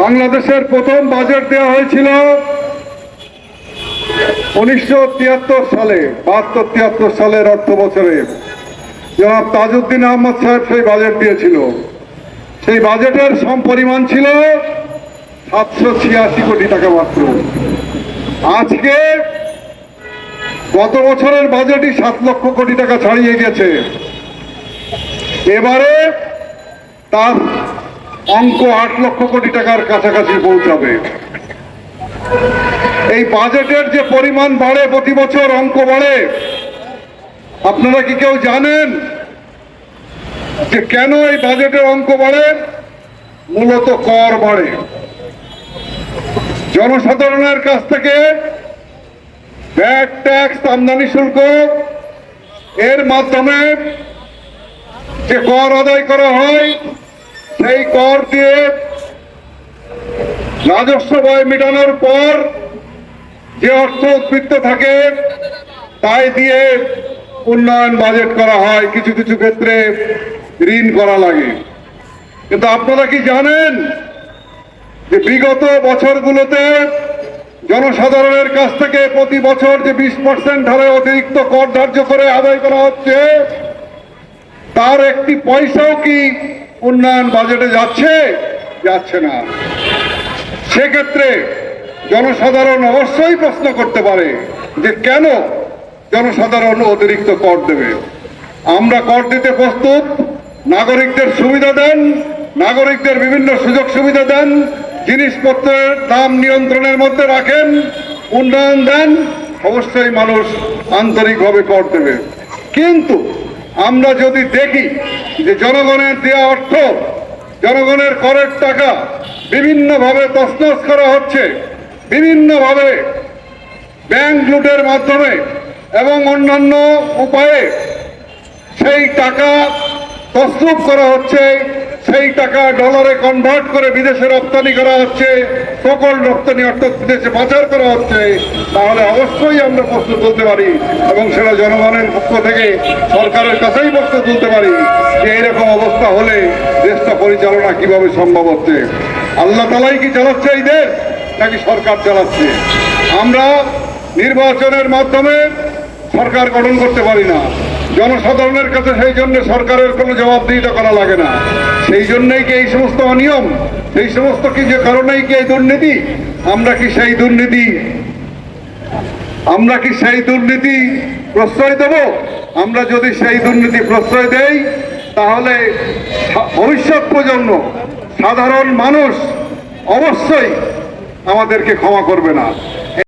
বাংলাদেশের প্রথম বাজেট দেওয়া হয়েছিল উনিশশো তিয়াত্তর সালে, বাহাত্তর তিয়াত্তর সালের অর্থ বছরে। জনাব তাজউদ্দিন আহমদ সাহেব সেই বাজেট দিয়েছিল। সেই বাজেটের সম পরিমাণ ছিল সাতশো ছিয়াশি কোটি টাকা মাত্র। আজকে গত বছরের বাজেটই সাত লক্ষ কোটি টাকা ছাড়িয়ে গেছে। এবারে তার অঙ্ক আট লক্ষ কোটি টাকার কাছাকাছি পৌঁছাবে। এই বাজেটের যে পরিমাণ বাড়ে প্রতি বছর অঙ্ক বাড়ে, আপনারা কি কেউ জানেন যে কেন এই বাজেটের অঙ্ক বাড়ে? মূলত কর বাড়ে। জনসাধারণের কাছ থেকে ভ্যাট ট্যাক্স আমদানি শুল্ক, এর মাধ্যমে যে কর আদায় করা হয় সেই কর দিয়ে রাজস্ব ব্যয় মেটানোর পর যে অর্থ উদ্বৃত্ত থাকে, তাই দিয়ে উন্নয়ন বাজেট করা হয়। কিছু কিছু ক্ষেত্রে ঋণ করা লাগে। কিন্তু আপনারা কি জানেন যে বিগত বছরগুলোতে জনসাধারণের কাছ থেকে প্রতি বছর যে বিশ পার্সেন্ট হারে অতিরিক্ত কর ধার্য করে আদায় করা হচ্ছে, তার একটি পয়সাও কি উন্নয়ন বাজেটে যাচ্ছে যাচ্ছে না। সেক্ষেত্রে জনসাধারণ অবশ্যই প্রশ্ন করতে পারে যে কেন জনসাধারণ অতিরিক্ত কর দেবে? আমরা কর দিতে প্রস্তুত, নাগরিকদের সুবিধা দেন, নাগরিকদের বিভিন্ন সুযোগ সুবিধা দেন, জিনিসপত্রের দাম নিয়ন্ত্রণের মধ্যে রাখেন, উন্নয়ন দেন, অবশ্যই মানুষ আন্তরিকভাবে কর দেবে। কিন্তু আমরা যদি দেখি যে জনগণের দেওয়া অর্থ, জনগণের করের টাকা বিভিন্নভাবে তসনস করা হচ্ছে, বিভিন্নভাবে ব্যাংক লুটের মাধ্যমে এবং অন্যান্য উপায়ে সেই টাকা তসরুপ করা হচ্ছে সেই টাকা ডলারে কনভার্ট করে বিদেশে রপ্তানি করা হচ্ছে, সকল রপ্তানি অর্থাৎ বিদেশে পাচার করা হচ্ছে, তাহলে অবশ্যই আমরা প্রশ্ন তুলতে পারি এবং সেটা জনগণের পক্ষ থেকে সরকারের কাছেই প্রশ্ন তুলতে পারি যে এরকম অবস্থা হলে দেশটা পরিচালনা কীভাবে সম্ভব হচ্ছে। আল্লাহ তালাই কি চালাচ্ছে এই দেশ, নাকি সরকার চালাচ্ছে? আমরা নির্বাচনের মাধ্যমে সরকার গঠন করতে পারি না। জনসাধারণের কাছে সেই জন্য সরকারের কোনো জবাবদিহিতা করা লাগে না। সেই জন্যই কি এই সমস্ত অনিয়ম? সেই সমস্ত কি যে কারণেই কি এই দুর্নীতি? আমরা কি সেই দুর্নীতি, আমরা কি সেই দুর্নীতি প্রশ্রয় দেব? আমরা যদি সেই দুর্নীতি প্রশ্রয় দেই, তাহলে ভবিষ্যৎ প্রজন্ম, সাধারণ মানুষ অবশ্যই আমাদেরকে ক্ষমা করবে না।